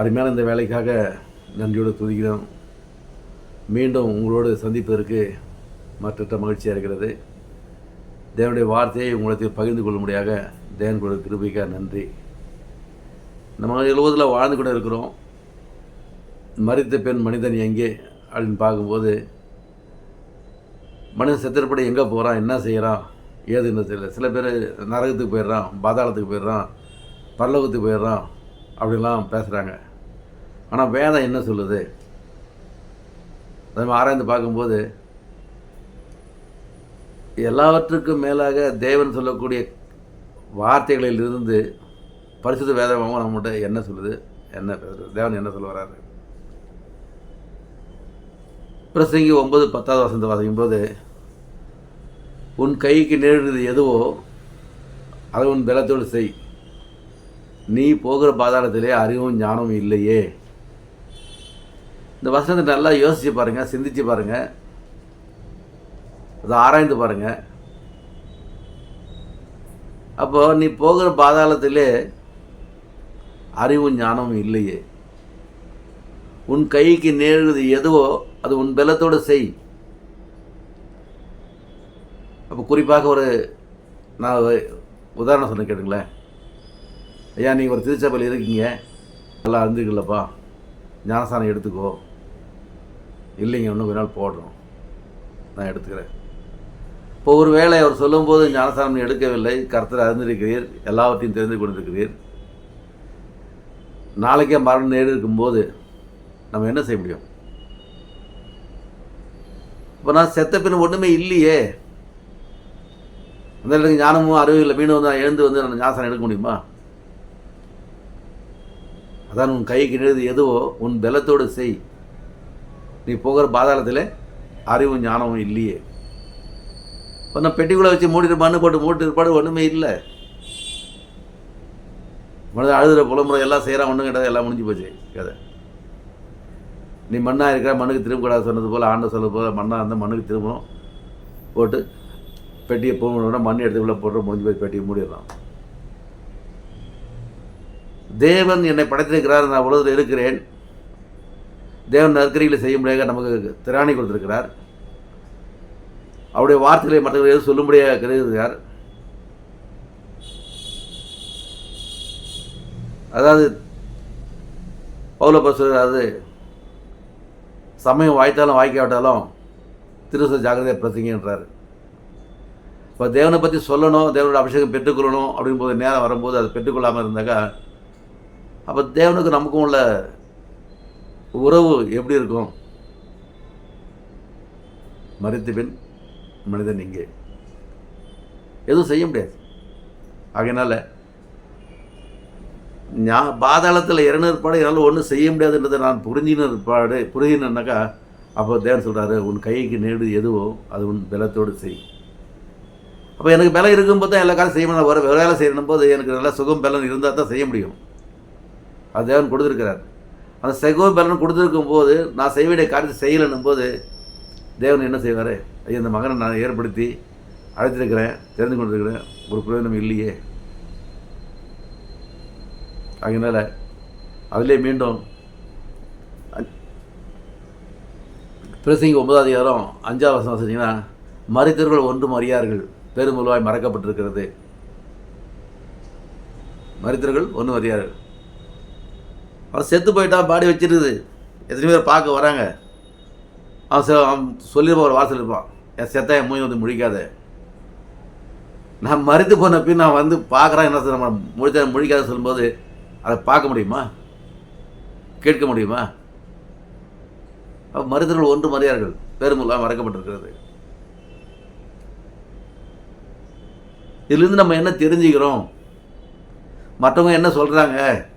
அருமையான இந்த வேலைக்காக நன்றியோடு துதிக்கிறோம். மீண்டும் உங்களோடு சந்திப்பதற்கு மற்ற மகிழ்ச்சியாக இருக்கிறது. தேவனுடைய வார்த்தையை உங்களுக்கு பகிர்ந்து கொள்ளும்படியாக தேவன் கொடுத்த கிருபைக்காக நன்றி. நம்ம எழுபதில் வாழ்ந்து கொண்டு இருக்கிறோம். மறித்த பெண் மனிதன் எங்கே அப்படின்னு பார்க்கும்போது மனிதன் செத்திரப்படி எங்கே போகிறான் என்ன செய்கிறான் ஏதுன்னு தெரியல. சில பேர் நரகத்துக்கு போயிடுறான் பாதாளத்துக்கு போயிடுறான் பல்லவத்துக்கு போயிடுறான் அப்படிலாம் பேசுகிறாங்க ஆனால் வேதம் என்ன சொல்லுது? நம்ம ஆராய்ந்து பார்க்கும்போது எல்லாவற்றுக்கும் மேலாக தேவன் சொல்லக்கூடிய வார்த்தைகளில் இருந்து பரிசுத்த வேதமாகவும் நம்மகிட்ட என்ன சொல்லுது? என்ன பேசுறது? தேவன் என்ன சொல்ல வராரு? பிரசங்கி ஒன்பது பத்தாவது வசந்த வாசிக்கும் போது உன் கைக்கு நேரிடுறது எதுவோ அதை உன் பலத்தோடு செய். நீ போகிற பாதாளத்திலே அறிவும் ஞானமும் இல்லையே. இந்த வசனத்தை நல்லா யோசித்து பாருங்கள் சிந்திச்சு பாருங்கள் அதை ஆராய்ந்து பாருங்கள் அப்போ நீ போகிற பாதாளத்திலே அறிவும் ஞானமும் இல்லையே. உன் கைக்கு நேருது எதுவோ அது உன் பலத்தோடு செய். அப்போ குறிப்பாக ஒரு நான் உதாரணம் சொன்ன கேட்டுங்களேன். ஐயா நீங்கள் ஒரு திருச்சபையில் இருக்கீங்க. நல்லா அறிஞ்சுக்கலப்பா ஞானசானம் எடுத்துக்கோ. இல்லைங்க இன்னும் கொஞ்ச நாள் போடுறோம். நான் எடுத்துக்கிறேன். இப்போ ஒரு வேளை அவர் சொல்லும்போது ஞானசானம் எடுக்கவில்லை. கருத்தில் அறிந்திருக்கிறீர். எல்லாவற்றையும் தெரிந்து கொண்டிருக்கிறீர். நாளைக்கே மரணம் நேடு இருக்கும்போது நம்ம என்ன செய்ய முடியும்? இப்போ நான் செத்த பின் ஒன்றுமே இல்லையே. அந்த இடத்துக்கு ஞானமும் அறிவு இல்லை. மீண்டும் வந்து நான் எழுந்து வந்து நான் ஞானசானம் எடுக்க முடியுமா? அதான் உன் கைக்கு எழுது எதுவோ உன் பலத்தோடு செய். நீ போகிற பாதாளத்தில் அறிவும் ஞானமும் இல்லையே. இப்போ நான் பெட்டிக்குள்ளே வச்சு மூடிட்டு மண்ணு போட்டு மூட்டு இருப்பாடு ஒன்றுமே இல்லை. மனதை அழுதுற புலம்புற எல்லாம் செய்கிறான் ஒன்றும் கிடையாது எல்லாம் முடிஞ்சு போச்சு கதை. நீ மண்ணாக இருக்கிற மண்ணுக்கு திரும்பக்கூடாது சொன்னது போல் ஆண்ட சொன்னது போல் மண்ணாக இருந்தால் மண்ணுக்கு திரும்பணும். போட்டு பெட்டியை போகணுன்னா மண் எடுத்துக்குள்ளே போட்டு முடிஞ்சு போய் பெட்டியை மூடிடலாம். தேவன் என்னை படைத்திருக்கிறார் நான் உலகத்தில் இருக்கிறேன். தேவன் நற்கரிகளை செய்ய முடியாத நமக்கு திராணி கொடுத்திருக்கிறார். அவருடைய வார்த்தைகளை மற்றவர்கள் எதுவும் சொல்லும்படியாக கருதுகிறார். அதாவது பௌல சொல்கிறாரு சமயம் வாய்த்தாலும் வாய்க்காவிட்டாலும் திருச ஜாகிரதையை பிரசங்கன்றார் இப்போ தேவனை பற்றி சொல்லணும் தேவனோட அபிஷேகம் பெற்றுக்கொள்ளணும் அப்படிங்கும்போது நேரம் வரும்போது அதை பெற்றுக்கொள்ளாமல் இருந்தாக்கா அப்போ தேவனுக்கு நமக்கும் உள்ள உறவு எப்படி இருக்கும்? மறித்த பின் மனிதன் இங்கே. எதுவும் செய்ய முடியாது. ஆகையினால நான் பாதாளத்தில் இறந்த ஏற்பாடு என்னால் ஒன்றும் செய்ய முடியாதுன்றதை நான் புரிஞ்சின ஏற்பாடு புரிஞ்சினேன்னாக்கா அப்போ தேவன் சொல்கிறாரு உன் கைக்கு நேடு எதுவோ அது உன் பலத்தோடு செய். அப்போ எனக்கு பலம் இருக்கும்போது தான் எல்லா காலம் செய்யணும் நான் வேலை செய்யணும் போது எனக்கு நல்லா சுகம் பலன் இருந்தால் தான் செய்ய முடியும். அது தேவன் கொடுத்துருக்கிறார். அந்த செகோ பலன் கொடுத்துருக்கும் போது நான் செய்ய வேண்டிய காரியத்தை செய்யலைன்னும் போது தேவன் என்ன செய்வார்? ஐயா இந்த மகனை நான் ஏற்படுத்தி அழைத்திருக்கிறேன் தெரிந்து கொண்டிருக்கிறேன் ஒரு பிரயோஜனம் இல்லையே. அதனால் அதிலே மீண்டும் பிரசிங்க ஒன்பதாவது அதிகாரம் அஞ்சாவது வருஷம் வச்சிங்கன்னா மறித்தவர்கள் ஒன்றும் அறியார்கள் பெருமுழுவாய் மறக்கப்பட்டிருக்கிறது. மறித்தவர்கள் ஒன்றும் அறியார்கள். அவன் செத்து போயிட்டான் பாடி வச்சிருக்குது எத்தனை பேர் பார்க்க வராங்க. அவன் செ அவன் சொல்லியிருப்பான் ஒரு வாசல் இருப்பான். என் செத்தா என் மூஞ்சி வந்து முழிக்காத. நான் மறித்து போன பின் நான் வந்து பார்க்குறேன் என்ன சொல்ல நம்ம முழித்த முழிக்காத சொல்லும்போது அதை பார்க்க முடியுமா? கேட்க முடியுமா? அப்போ மருத்துவர்கள் ஒன்று மறியார்கள். பெருமெல்லாம் மறக்கப்பட்டிருக்கிறது. இதிலிருந்து நம்ம என்ன தெரிஞ்சுக்கிறோம்? மற்றவங்க என்ன சொல்கிறாங்க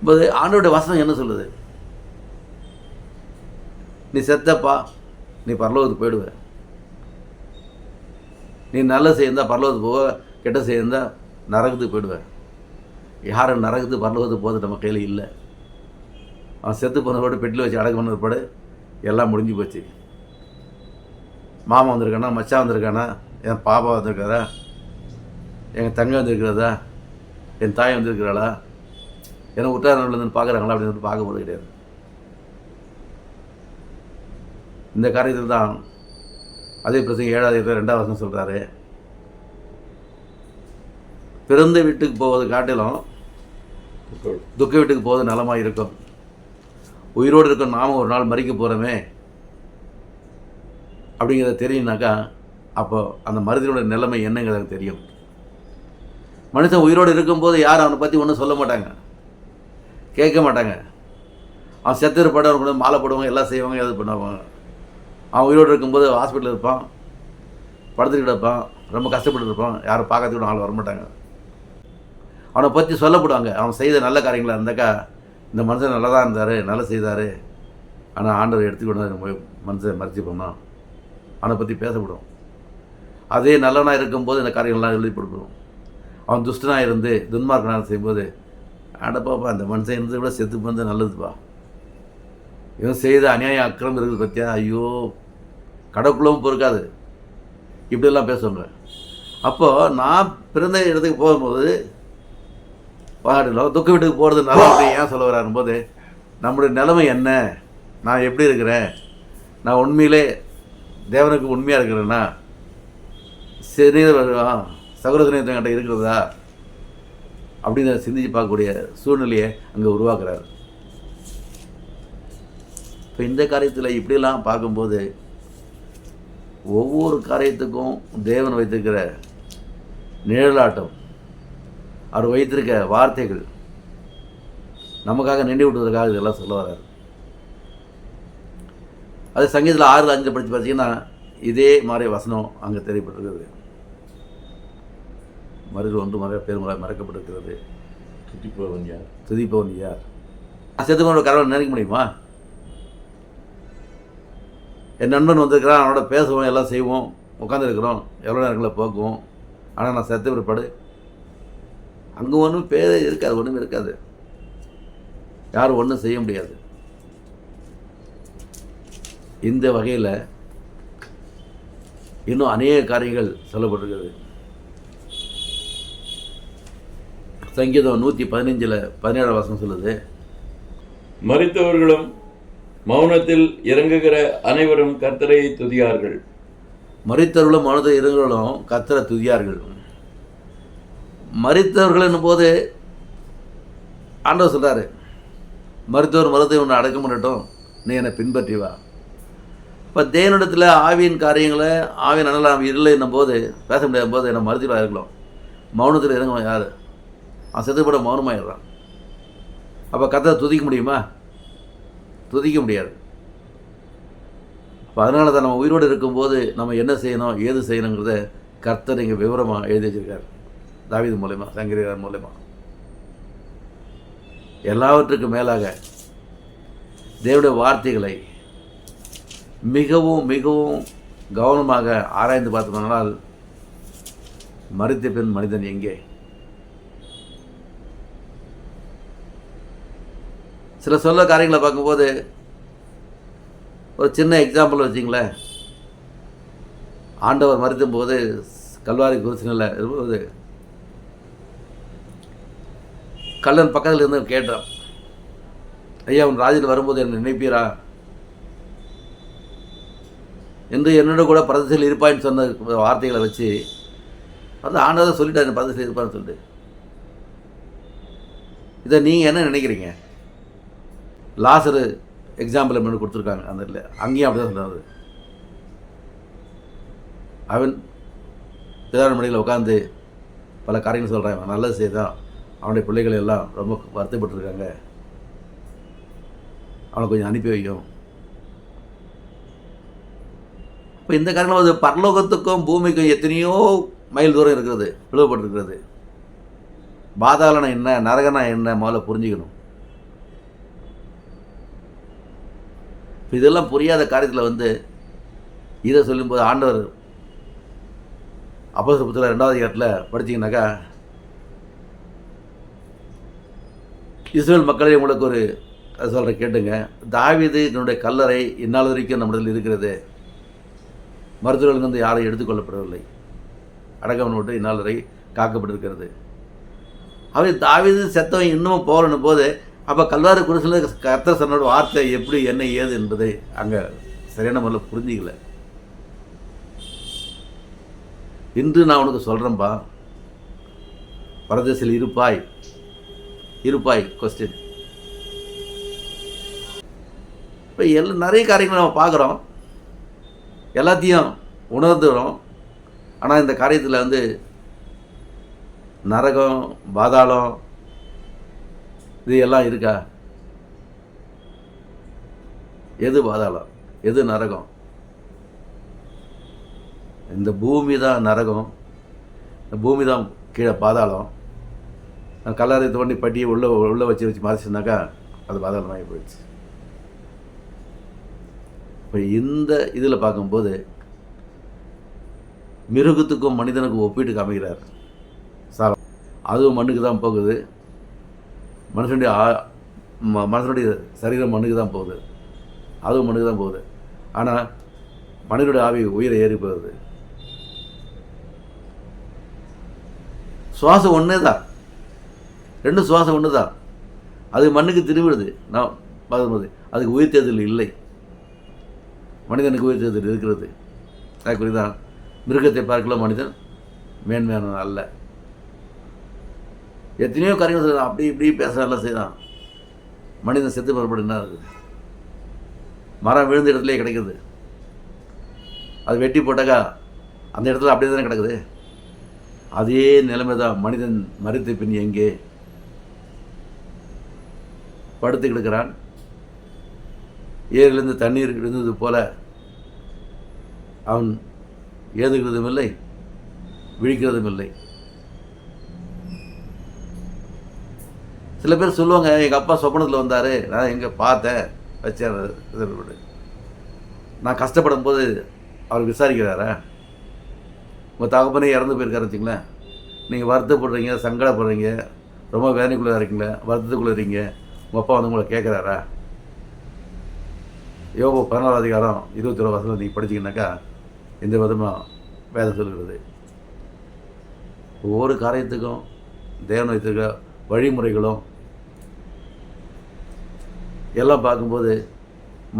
இப்போ ஆண்டோடைய வசனம் என்ன சொல்லுது? நீ செத்தப்பா நீ பரலோகத்துக்கு போயிடுவ. நீ நல்ல செய்யிருந்தா பரலோகத்துக்கு போக கெட்ட செய்யிருந்தா நரகத்துக்கு போயிடுவேன் யாரும் நரகத்துக்கு பரலோகத்துக்கு போகிறது நம்ம கையில் இல்லை. அவன் செத்து போனதோடு பெட்டில் வச்சு அடக்கம் பண்ண பிற்பாடு எல்லாம் முடிஞ்சு போச்சு. மாமா வந்திருக்கானா மச்சான் வந்திருக்கானா என் பாப்பா வந்திருக்காரா எங்கள் தங்கை வந்திருக்கிறதா என் தாய் வந்திருக்கிறாளா ஏன்னா உற்றாரிலிருந்து பார்க்குறாங்களா அப்படின்னு சொல்லிட்டு போகிறது கிடையாது. இந்த காரியத்தில் தான் அதே பிரசங்க ஏழாவது ரெண்டாவது வருஷம் சொல்கிறாரு பிறந்த வீட்டுக்கு போவது காட்டிலும் துக்க வீட்டுக்கு போவது நலமாக இருக்கும். உயிரோடு இருக்கும் நாம ஒரு நாள் மறிக்க போகிறோமே அப்படிங்கிறத தெரியும்னாக்கா அப்போ அந்த மருதியோட நிலைமை என்னங்கிறது தெரியும். மனுஷன் உயிரோடு இருக்கும்போது யாரும் அவனை பற்றி ஒன்றும் சொல்ல மாட்டாங்க. கேட்க மாட்டாங்க. அவன் செத்து இருப்பாடு அவனுக்கு கூட மாலை போடுவாங்க எல்லாம் செய்வாங்க எது பண்ணுவாங்க. அவன் உயிரோடு இருக்கும்போது ஹாஸ்பிட்டலில் இருப்பான். படுத்துக்கிட்டு இருப்பான் ரொம்ப கஷ்டப்பட்டு இருப்பான். யாரும் பார்க்கறதுக்கு கூட ஆள் வரமாட்டாங்க. அவனை பற்றி சொல்லப்படுவாங்க. அவன் செய்த நல்ல காரியங்களாக இருந்தாக்கா இந்த மனுஷன் நல்லா தான் இருந்தார் நல்லா செய்தார். ஆனால் ஆண்டவர் எடுத்துக்கொண்டு மனுஷன் மறைச்சி போனான் அவனை பற்றி பேசப்படும். அதே நல்லவனாக இருக்கும்போது இந்த காரியங்கள்லாம் எழுதி கொடுக்கணும் அவன் துஷ்டனாக இருந்து துன்மார்க்கனாக செய்யும்போது அடப்பாப்பா அந்த மனுஷன் இருந்து கூட செத்து போனது நல்லதுப்பா. இவன் செய்த அநியாய அக்கிரம் இருக்குது பற்றியா ஐயோ கடவுக்குள்ளவும் பொறுக்காது. இப்படியெல்லாம் பேசுவாங்க அப்போது நான் பிறந்த இடத்துக்கு போகும்போது பாடலும் துக்க வீட்டுக்கு போகிறது நல்லா ஏன் சொல்ல வராரும் போது நம்முடைய நிலைமை என்ன? நான் எப்படி இருக்கிறேன்? நான் உண்மையிலே தேவனுக்கு உண்மையாக இருக்கிறேன்னா சரி சகோதரத்திட்ட இருக்கிறதா? அப்படின்னு சிந்திச்சு பார்க்கக்கூடிய சூழ்நிலையை அங்கே உருவாக்குறாரு. இப்போ இந்த காரியத்தில் இப்படிலாம் பார்க்கும்போது ஒவ்வொரு காரியத்துக்கும் தேவன் வைத்திருக்கிற நிழலாட்டம் அவர் வைத்திருக்க வார்த்தைகள் நமக்காக நின்று விடுவதற்காக இதெல்லாம் சொல்ல வர்றாரு. அது சங்கீதத்தில் ஆறு அஞ்சு படித்து பார்த்தீங்கன்னா இதே மாதிரி வசனம் அங்கே தெரியப்பட்டிருக்கிறது. மருது ஒன்று மறை பேர் முறை மறைக்கப்பட்டிருக்கிறது. துதிப்பவன் யார்? துதிப்பவன் யார்? செத்துக்கொண்ட கரவன் நினைக்க முடியுமா? என் நண்பன் வந்திருக்கிறான் அவனோட பேசுவோம் எல்லாம் செய்வோம். உட்காந்துருக்குறோம் எவ்வளோ நேரங்களில் போக்குவோம். ஆனால் நான் செத்த பிற்பாடு அங்கே ஒன்றும் பேர் இருக்காது ஒன்றும் இருக்காது. யாரும் ஒன்றும் செய்ய முடியாது. இந்த வகையில் இன்னும் அநேக காரியங்கள் சொல்லப்பட்டிருக்கிறது. சங்கீதம் நூற்றி பதினஞ்சில் பதினேழாம் வசனம் சொல்லுது. மரித்தவர்களும் மௌனத்தில் இறங்குகிற அனைவரும் கர்த்தரை துதியார்கள். மறித்தவர்களும் மனதை இருங்களும் கத்தரை துதியார்கள். மறித்தவர்கள் என்னும் போது ஆண்டவர் சொல்கிறாரு மருத்துவர் மருத்தை உன்னை அடக்க பண்ணட்டும். நீ என்னை பின்பற்றி வா. இப்போ தேவனிடத்தில் ஆவியின் காரியங்களை ஆவியின் அனலாம் இல்லை என்னும் போது பேச முடியாத போது என்ன மருத்துவராக இருக்கலாம் மௌனத்தில் இறங்குவோம் யார்? அவன் செத்துப்பட மௌனமாயிடுறான். அப்போ கத்தை துதிக்க முடியுமா? துதிக்க முடியாது. அப்போ அதனால தான் நம்ம உயிரோடு இருக்கும்போது நம்ம என்ன செய்யணும் ஏது செய்யணுங்கிறத கர்த்தர் இங்கே விவரமாக எழுதி வச்சிருக்கார். தாவீது மூலயமா சங்கரியார் மூலயமா. எல்லாவற்றுக்கும் மேலாக தேவனுடைய வார்த்தைகளை மிகவும் மிகவும் கவனமாக ஆராய்ந்து பார்த்தோம்னால் மறித்த பெண் மனிதன் எங்கே? சில சொல்ல காரியங்களை பார்க்கும்போது ஒரு சின்ன எக்ஸாம்பிள் வச்சிங்களேன். ஆண்டவர் மறுத்தும் போது கல்வாரி குருசினில் இருக்கும்போது கல்லன் பக்கத்தில் இருந்து கேட்டான் ஐயா உன் ராஜில் வரும்போது என்னை நினைப்பீரா? என்று என்னோட கூட பரதத்தில் இருப்பான்னு சொன்ன வார்த்தைகளை வச்சு அது ஆண்டவர் சொல்லிட்டாரு பரதத்தில் இருப்பான்னு சொல்லிட்டு. இதை நீங்கள் என்ன நினைக்கிறீங்க? லாசரு எக்ஸாம்பிள் மட்டும் கொடுத்துருக்காங்க அந்த இல்லை அங்கேயும் அப்படி தான் சொன்னார் அவன் பிரதான மணியில் உட்காந்து பல காரியங்கள் சொல்கிறான் நல்லது செய்தான் அவனுடைய பிள்ளைகள் எல்லாம் ரொம்ப வருத்தப்பட்டுருக்காங்க. அவனை கொஞ்சம் அனுப்பி வைக்கும் இப்போ இந்த காரணம் அது பரலோகத்துக்கும் பூமிக்கும் எத்தனையோ மைல் தூரம் இருக்கிறது விழுவப்பட்டிருக்கிறது பாதாளனா என்ன நரகனா என்ன முதல்ல புரிஞ்சுக்கணும். இதெல்லாம் புரியாத காரியத்தில் வந்து இதை சொல்லும்போது ஆண்டவர் அப்போஸ்தலர் புத்தகம் ரெண்டாவது இடத்துல படிச்சீங்கன்னாக்கா இஸ்ரேல் மக்களே உங்களுக்கு ஒரு சொல்கிறேன் கேட்டுங்க. தாவிது என்னுடைய கல்லறை இந்நாள் வரைக்கும் நம்மிடத்தில் இருக்கிறது. மருத்துவர்களுக்கு வந்து யாரும் எடுத்துக்கொள்ளப்படவில்லை. அடக்கம் விட்டு இந்நாள் வரை காக்கப்பட்டிருக்கிறது. அவர் தாவிது செத்தவன் இன்னமும் போகலன்னு போது அப்போ கல்வாரி குருசில் கர்த்தர் சொன்னோட வார்த்தை எப்படி என்ன ஏது என்பதை அங்கே சரியான முறையில் புரிஞ்சிக்கல. இன்று நான் உனக்கு சொல்கிறேன்ப்பா பரதேசில் இருப்பாய். இருப்பாய் கொஸ்டின் இப்போ எல்லாம் நிறைய காரியங்களை நம்ம பார்க்குறோம். எல்லாத்தையும் உணர்ந்துடும் ஆனால் இந்த காரியத்தில் வந்து நரகம் பாதாளம் இது எல்லாம் இருக்கா? எது பாதாளம்? எது நரகம்? இந்த பூமி தான் நரகம். இந்த பூமி தான் கீழே பாதாளம். கல்லறை தோண்டி பட்டி உள்ளே உள்ளே வச்சு வச்சு மறைச்சுனாக்கா அது பாதாளமாகி போயிடுச்சு. இப்போ இந்த இதில் பார்க்கும்போது மிருகத்துக்கும் மனிதனுக்கும் ஒப்பிட்டு காமிக்கிறார். சார் அதுவும் மண்ணுக்கு தான் போகுது. மனுஷனுடைய ஆ- மனுஷனுடைய சரீரம் மண்ணுக்கு தான் போகுது. அதுவும் மண்ணுக்கு தான் போகுது. ஆனால் மனிதனுடைய ஆவி உயிரை ஏறி போகுது. சுவாசம் ஒன்றே தான் ரெண்டும் சுவாசம் ஒன்று தான் அது மண்ணுக்கு திரும்பிடுது நான் பார்க்கும்போது அதுக்கு உயிர் தேர்தல் இல்லை. மனிதனுக்கு உயிர் தேர்தல் இருக்கிறது. அதுக்குரிய தான் மிருகத்தை பார்க்கல மனிதன். மேன்மையானவன் அல்ல. எத்தனையோ காரியங்கள் செய்யலாம் அப்படி இப்படி பேசுறதெல்லாம் செய்தான் மனிதன் செத்து புறப்பட்டு என்ன இருக்குது மரம் விழுந்த இடத்துலயே கிடைக்குது. அது வெட்டி போட்டாக்கா அந்த இடத்துல அப்படியே தானே கிடக்குது? அதே நிலைமை தான் மனிதன் மறித்த பின் எங்கே? படுத்து கிடக்கிறான். ஏரிலிருந்து தண்ணீர் விழுந்தது போல அவன் ஏதுகிறதும் இல்லை விழிக்கிறதும் இல்லை. சில பேர் சொல்லுவாங்க எங்கள் அப்பா சொப்பனத்தில் வந்தார். நான் எங்கே பார்த்தேன். வச்சேன் நான் கஷ்டப்படும் போது அவர் விசாரிக்கிறாரா? உங்கள் தகப்பனே இறந்து போயிருக்காரு வச்சுங்களேன் நீங்கள் வருத்தப்படுறீங்க சங்கடப்படுறீங்க ரொம்ப வேதனைக்குள்ளே இருக்கீங்களே வருத்தத்துக்குள்ளே இருக்கீங்க. உங்கள் அப்பா வந்து உங்களை கேட்குறாரா யோகோ பதினாறு அதிகாரம் இருபத்தி ஒரு வருஷம் நீங்கள் படிச்சீங்கன்னாக்கா இந்த விதமாக வேதம் சொல்கிறது ஒவ்வொரு காரியத்துக்கும் தேவன் வைத்திருக்க வழிமுறைகளும் எல்லாம் பார்க்கும்போது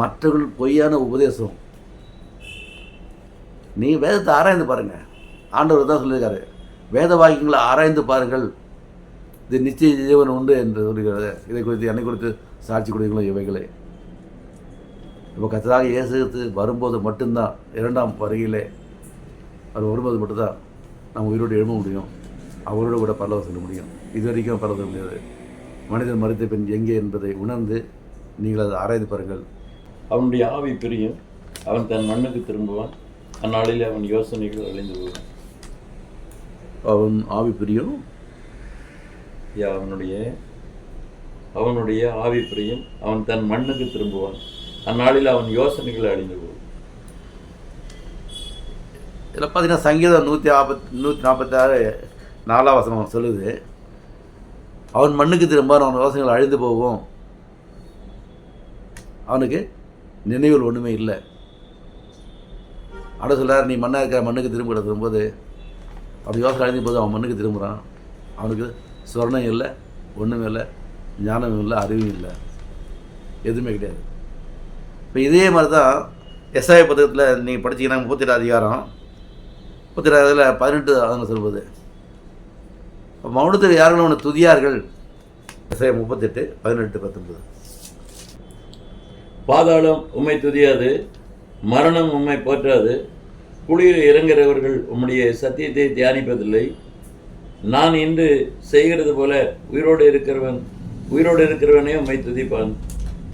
மற்றவர்கள் பொய்யான உபதேசம். நீ வேதத்தை ஆராய்ந்து பாருங்கள் ஆண்டவர் தான் சொல்லியிருக்காரு. வேத வாக்கியங்களை ஆராய்ந்து பாருங்கள். இது நிச்சய ஜீவன் உண்டு என்று சொல்லுகிறது இதை குறித்து என்னை குறித்து சாட்சி கொடுங்களோ இவைகளே. இப்போ கத்ததாக இயேசுகிறது வரும்போது மட்டும்தான் இரண்டாம் வருகையிலே அவர் வரும்போது மட்டும்தான் நம்ம உயிரோடு எழும முடியும். அவரோடு கூட பரவ செல்ல முடியும். இது வரைக்கும் பரவ முடியாது. மனிதன் மறுத்த பின் எங்கே என்பதை உணர்ந்து நீங்கள் அதை ஆராய்ந்து பாருங்கள். அவனுடைய ஆவி பிரியும் அவன் தன் மண்ணுக்கு திரும்புவான். அந்நாளில் அவன் யோசனைகள் அழிந்து போவான் அவன் ஆவி பிரியும் யா, அவனுடைய அவனுடைய ஆவி பிரியும் அவன் தன் மண்ணுக்கு திரும்புவான். அந்நாளில் அவன் யோசனைகள் அழிந்து போவான் இதில் பார்த்தீங்கன்னா சங்கீதம் நூற்றி நாற்பத் நூற்றி நாற்பத்தாறு நாலாம் வசனம் சொல்லுது. அவன் மண்ணுக்கு திரும்ப அவன் யோசனைகள் அழிந்து போகும். அவனுக்கு நினைவுகள் ஒன்றுமே இல்லை. அட சொல்லார் நீ மண்ணாக இருக்கிற மண்ணுக்கு திரும்ப திரும்பும்போது அப்படி யோசனை அழிந்து போது அவன் மண்ணுக்கு திரும்புகிறான் அவனுக்கு சொர்ணம் இல்லை ஒன்றுமே இல்லை ஞானமும் இல்லை அறிவும் இல்லை. எதுவுமே கிடையாது. இப்போ இதே மாதிரி தான் எஸ்ஐ புத்தகத்தில் நீங்கள் படிச்சீங்கன்னா முப்பத்தெட்டு அதிகாரம் முப்பத்தெட்டாவதுல பதினெட்டு அவங்க சொல்வது அப்ப மௌனத்தில் யாரும் ஒன்று துதியார்கள்? எஸ்ஐ முப்பத்தெட்டு பதினெட்டு பத்தொன்பது. பாதாளம் உம்மை துதியாது மரணம் உம்மை போற்றாது. குளிர் இறங்குகிறவர்கள் உம்முடைய சத்தியத்தை தியானிப்பதில்லை. நான் இன்று செய்கிறது போல உயிரோடு இருக்கிறவன் உயிரோடு இருக்கிறவனே உம்மை துதிப்பான்.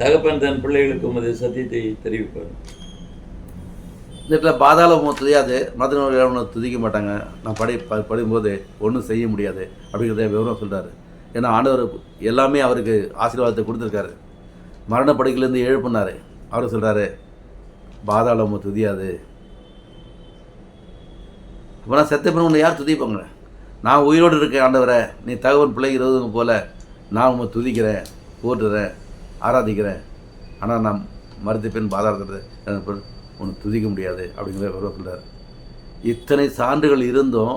தகப்பன் தன் பிள்ளைகளுக்கு உமது சத்தியத்தை தெரிவிப்பான். இந்த இடத்துல பாதாளம் துதியாது மதனவர்கள் அவனை துதிக்க மாட்டாங்க. நான் படி ப படிக்கும்போது ஒன்றும் செய்ய முடியாது அப்படிங்கிறத விவரம் சொல்கிறாரு ஏன்னா ஆண்டவர் எல்லாமே அவருக்கு ஆசீர்வாதத்தை கொடுத்துருக்காரு. மரண எழுப்புனார் அவர் சொல்கிறாரு பாதாளம் துதியாது. அப்போ நான் செத்த பிறகு உன்னை யார் துதிப்பாங்க நான் உயிரோடு இருக்கேன் ஆண்டவரை. நீ தகவல் பிள்ளைகிறதுங்க போல நான் உன்னை துதிக்கிறேன் போட்டுறேன் ஆராதிக்கிறேன். ஆனால் நான் மறுத்த பின் பாதாளத்தில் உன்னை துதிக்க முடியாது அப்படிங்கிற விவரம் சொல்கிறார் இத்தனை சான்றுகள் இருந்தும்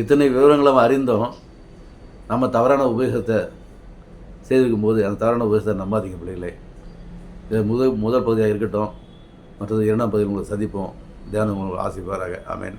இத்தனை விவரங்களும் அறிந்தும் நம்ம தவறான உபயோகத்தை செய்திருக்கும் போது அந்த தவறான உபதேசத்தை நம்பாதீங்க பிள்ளைகளே. இது முதல் முதல் பகுதியாக இருக்கட்டும். மற்றது இரண்டாம் பகுதியில் உங்களை சந்திப்போம். தியானம் உங்களுக்கு ஆசைப்பாராக ஆமென்.